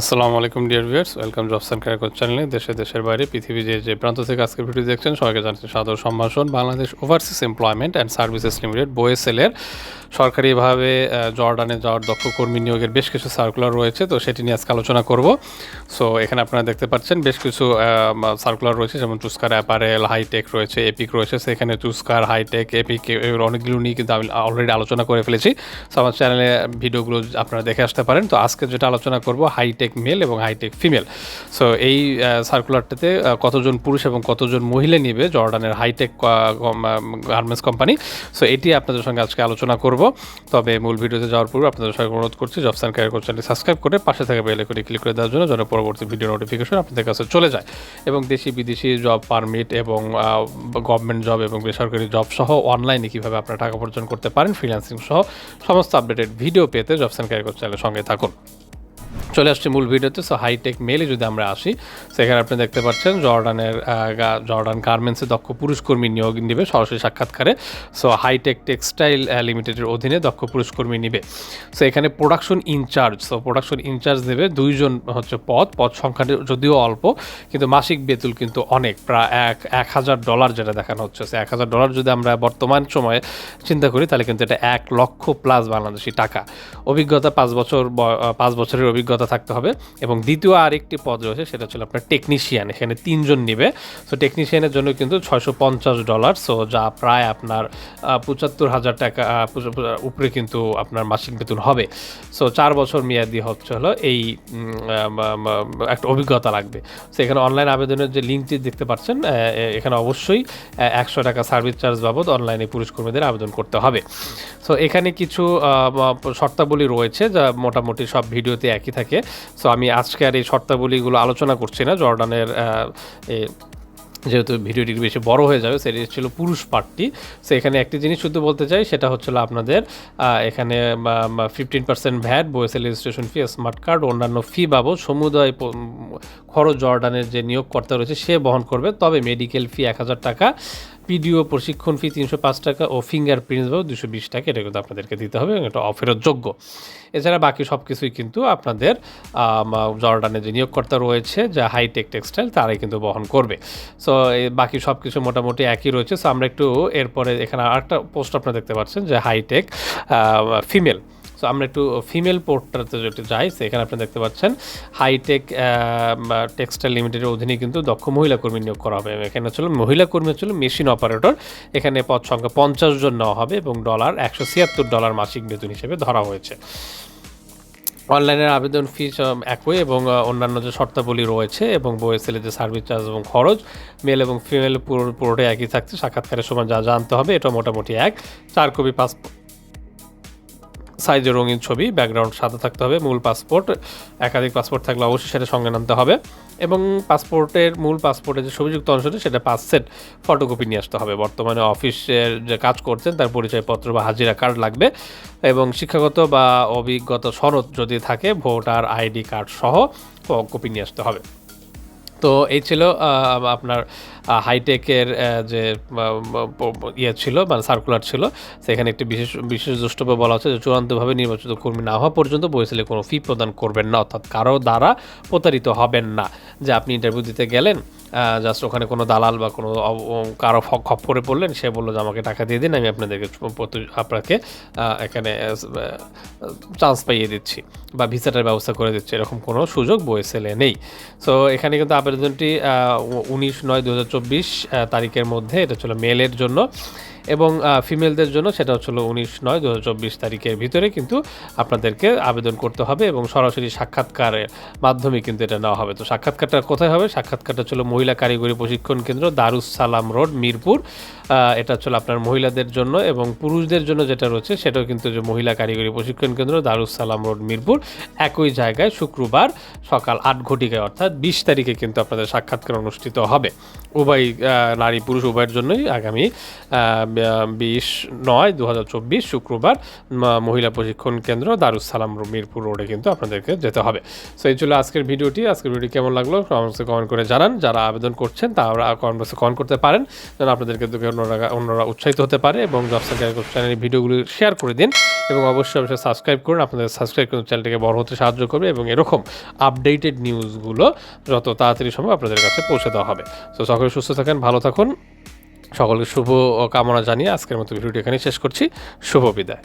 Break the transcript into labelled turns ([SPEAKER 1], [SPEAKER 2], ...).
[SPEAKER 1] আসসালামু আলাইকুম dear viewers welcome jobs and career চ্যানেলে দেশে দেশের বাইরে পৃথিবী যে যে প্রান্ত থেকে আজকে ভিডিও দেখছেন, সবাইকে জানাচ্ছি সাদর সম্ভাষণ। Bangladesh overseas employment and services limited বোয়েসেলের সরকারিভাবে জর্ডানে যাওয়ার দক্ষ কর্মী নিয়োগের বেশ কিছু সার্কুলার রয়েছে, তো সেটি নিয়ে আজকে আলোচনা করব। সো এখানে আপনারা দেখতে পাচ্ছেন বেশ কিছু সার্কুলার রয়েছে, যেমন চুস্কার অ্যাপারেল হাইটেক রয়েছে এপিক রয়েছে সেখানে চুস্কার হাইটেক এপিক অনেকগুলো নিয়ে কিন্তু আমি অলরেডি আলোচনা করে ফেলেছি। সো আমার চ্যানেলে ভিডিওগুলো আপনারা দেখে আসতে পারেন। তো আজকে যেটা আলোচনা করব হাইটেক মেল এবং হাইটেক ফিমেল সো এই সার্কুলারটাতে কতজন পুরুষ এবং কতজন মহিলা নিবে জর্ডানের হাইটেক গার্মেন্টস কোম্পানি সো এটি আপনাদের সঙ্গে আজকে আলোচনা করব। তবে মূল ভিডিওতে যাওয়ার পূর্বে আপনাদের সবাই অনুরোধ করছি জবস অ্যান্ড ক্যারিয়ার চ্যানেলটি সাবস্ক্রাইব করে পাশে থাকা বেল আইকনে ক্লিক করে দেওয়ার জন্য যেন পরবর্তী ভিডিও নোটিফিকেশন আপনাদের কাছে চলে যায়। এবং দেশি বিদেশি জব পারমিট এবং গভর্নমেন্ট জব এবং বেসরকারি জব সহ অনলাইনে কীভাবে আপনারা টাকা উপার্জন করতে পারেন ফ্রিল্যান্সিং সহ সমস্ত আপডেটেড ভিডিও পেতে জবস অ্যান্ড ক্যারিয়ার চ্যানেলের সঙ্গে থাকুন। চলে আসছি মূল ভিডিওতে। সো হাইটেক মেলে যদি আমরা আসি, সেখানে আপনি দেখতে পাচ্ছেন জর্ডানের জর্ডান গার্মেন্টসে দক্ষ পুরুষ কর্মী নিয়োগ নিবে সরাসরি সাক্ষাৎকারে। সো হাইটেক টেক্সটাইল লিমিটেডের অধীনে দক্ষ পুরুষ কর্মী নিবে। সো এখানে production incharge so production incharge দেবে দুইজন হচ্ছে পদ পদ সংখ্যাটি যদিও অল্প, কিন্তু মাসিক বেতুল কিন্তু অনেক, প্রায় এক এক হাজার ডলার যেটা দেখানো হচ্ছে। সে এক হাজার ডলার যদি আমরা বর্তমান সময়ে চিন্তা করি, তাহলে কিন্তু এটা এক লক্ষ প্লাস বাংলাদেশি টাকা। অভিজ্ঞতা পাঁচ বছর পাঁচ বছরের অভিজ্ঞতা থাকতে হবে। এবং দ্বিতীয় আরেকটি পদ রয়েছে, সেটা ছিল আপনার টেকনিশিয়ান এখানে তিনজন নিবে। সো টেকনিশিয়ানের জন্য কিন্তু ছয়শো পঞ্চাশ ডলার সো যা প্রায় আপনার পঁচাত্তর হাজার টাকা উপরে কিন্তু আপনার মাসিক বেতন হবে। সো চার বছর মেয়াদি হচ্ছে হলো এই একটা অভিজ্ঞতা লাগবে। সো এখানে অনলাইন আবেদনের যে লিঙ্কটি দেখতে পাচ্ছেন এখানে অবশ্যই একশো টাকা সার্ভিস চার্জ বাবদ অনলাইনে পুরুষ কর্মীদের আবেদন করতে হবে। সো এখানে কিছু শর্তাবলী রয়েছে, যা মোটামুটি সব ভিডিওতে একই থাকে। সো আমি আজকে আর এই শর্তাবলীগুলো আলোচনা করছি না। জর্ডানের যেহেতু ভিডিওটি বেশি বড় হয়ে যাবে, সেটি ছিল পুরুষ পার্টটি সো এখানে একটি জিনিস শুধু বলতে চাই, সেটা হচ্ছিল আপনাদের এখানে fifteen percent VAT BOESL registration fee smart card অন্যান্য ফি বাবদ, সমুদায় খরচ জর্ডানের যে নিয়োগকর্তা রয়েছে, সে বহন করবে। তবে মেডিকেল ফি এক হাজার টাকা। পিডিও প্রশিক্ষণ ফি তিনশো পাঁচ টাকা ও ফিঙ্গার প্রিন্টস বাবদ দুশো বিশ টাকা। এটা কিন্তু আপনাদেরকে দিতে হবে এবং এটা অফেরত যোগ্য। এছাড়া বাকি সব কিছুই কিন্তু আপনাদের আম, জর্ডানে যে নিয়োগকর্তা রয়েছে যা হাইটেক টেক্সটাইল তারাই কিন্তু বহন করবে। সো বাকি সব কিছু মোটামুটি একই রয়েছে। সো আমরা একটু এরপরে এখানে আরেকটা পোস্ট আপনারা দেখতে পাচ্ছেন যে হাইটেক ফিমেল। সো আমরা একটু ফিমেল পোর্টটাতে যদি যাই, সেখানে আপনি দেখতে পাচ্ছেন হাইটেক টেক্সটাইল লিমিটেডের অধীনে কিন্তু দক্ষ মহিলা কর্মী নিয়োগ করা হবে। এখানে ছিল মহিলা কর্মী ছিল মেশিন অপারেটর এখানে পদ সংখ্যা পঞ্চাশ জন নেওয়া হবে এবং ডলার একশো ছিয়াত্তর ডলার মাসিক বেতন হিসেবে ধরা হয়েছে। অনলাইনের আবেদন ফি একই এবং অন্যান্য যে শর্তাবলী রয়েছে এবং বইয়ের যে সার্ভিস চার্জ এবং খরচ মেল এবং ফিমেল পুরো, পুরোটাই একই থাকছে, সাক্ষাৎকারের সময় যা জানতে হবে এটা মোটামুটি এক। চার কপি পাসপোর্ট সাইজের রঙিন ছবি ব্যাকগ্রাউন্ড সাদা থাকতে হবে, মূল পাসপোর্ট একাধিক পাসপোর্ট থাকলে অবশ্যই সেটা সঙ্গে নামতে হবে এবং পাসপোর্টের মূল পাসপোর্টের যে ছবিযুক্ত অংশটি সেটা পাঁচ সেট ফটোকপি নিয়ে আসতে হবে। বর্তমানে অফিসের যে কাজ করছেন তার পরিচয়পত্র বা হাজিরা কার্ড লাগবে এবং শিক্ষাগত বা অভিজ্ঞতা সনদ যদি থাকে, ভোটার আইডি কার্ড সহ কপি নিয়ে আসতে হবে। তো এই ছিল আপনার হাইটেকের যে ইয়ে ছিল মানে সার্কুলার ছিল, সেখানে একটি বিশেষ বিশেষ দ্রষ্টব্য বলা হচ্ছে যে চূড়ান্তভাবে নির্বাচিত কর্মী না হওয়া পর্যন্ত বইসেলে কোনো ফি প্রদান করবেন না, অর্থাৎ কারও দ্বারা প্রতারিত হবেন না। যে আপনি ইন্টারভিউ দিতে গেলেন জাস্ট ওখানে কোনো দালাল বা কোনো কারও খপ খপ্পরে পড়লেন, সে বলল যে আমাকে টাকা দিয়ে দিন, আমি আপনাদেরকে আপনাকে এখানে চান্স পাইয়ে দিচ্ছি বা ভিসাটার ব্যবস্থা করে দিচ্ছি, এরকম কোনো সুযোগ বইসেলে নেই। সো এখানে কিন্তু আবেদনটি উনিশ নয় দু চব্বিশ তারিখের মধ্যে। এটা ছিল মেলের জন্য। এবং ফিমেলদের জন্য সেটা হচ্ছিল উনিশ নয় দু তারিখের ভিতরে কিন্তু আপনাদেরকে আবেদন করতে হবে এবং সরাসরি সাক্ষাৎকারের মাধ্যমে কিন্তু এটা নেওয়া হবে। তো সাক্ষাৎকারটা কোথায় হবে? সাক্ষাৎকারটা ছিল মহিলা কারিগরি প্রশিক্ষণ কেন্দ্র দারুস সালাম রোড, মিরপুর। এটা ছিল আপনার মহিলাদের জন্য এবং পুরুষদের জন্য যেটা রয়েছে সেটাও কিন্তু যে মহিলা কারিগরি প্রশিক্ষণ কেন্দ্র দারুস সালাম রোড, মিরপুর। একই জায়গায় শুক্রবার সকাল আট ঘটিকায় অর্থাৎ বিশ তারিখে কিন্তু আপনাদের সাক্ষাৎকার অনুষ্ঠিত হবে। উভয় নারী পুরুষ উভয়ের জন্যই আগামী বিশ নয় দু শুক্রবার মহিলা প্রশিক্ষণ কেন্দ্র দারুসালাম মিরপুর রোডে কিন্তু আপনাদেরকে যেতে হবে। সো এই ছিল আজকের ভিডিওটি। আজকের ভিডিও কেমন লাগল? কমেন্টসে কমেন্ট করে জানান। যারা আবেদন করছেন, তারা কমেন্টসে কমেন্ট করতে পারেন। যেন আপনাদেরকে অন্যরা অন্যরা উৎসাহিত হতে পারে এবং জব সেন্টার চ্যানেলের ভিডিওগুলি শেয়ার করে দিন এবং অবশ্যই অবশ্যই সাবস্ক্রাইব করুন। আপনাদের সাবস্ক্রাইব করুন চ্যানেলটিকে বড় হতে সাহায্য করবে এবং এরকম আপডেটেড নিউজগুলো যত তাড়াতাড়ি সম্ভব আপনাদের কাছে পৌঁছে দেওয়া হবে। তো সকলে সুস্থ থাকেন, ভালো থাকুন। সকলকে শুভ কামনা জানিয়ে আজকের মতো ভিডিওটি এখানে শেষ করছি। শুভ বিদায়।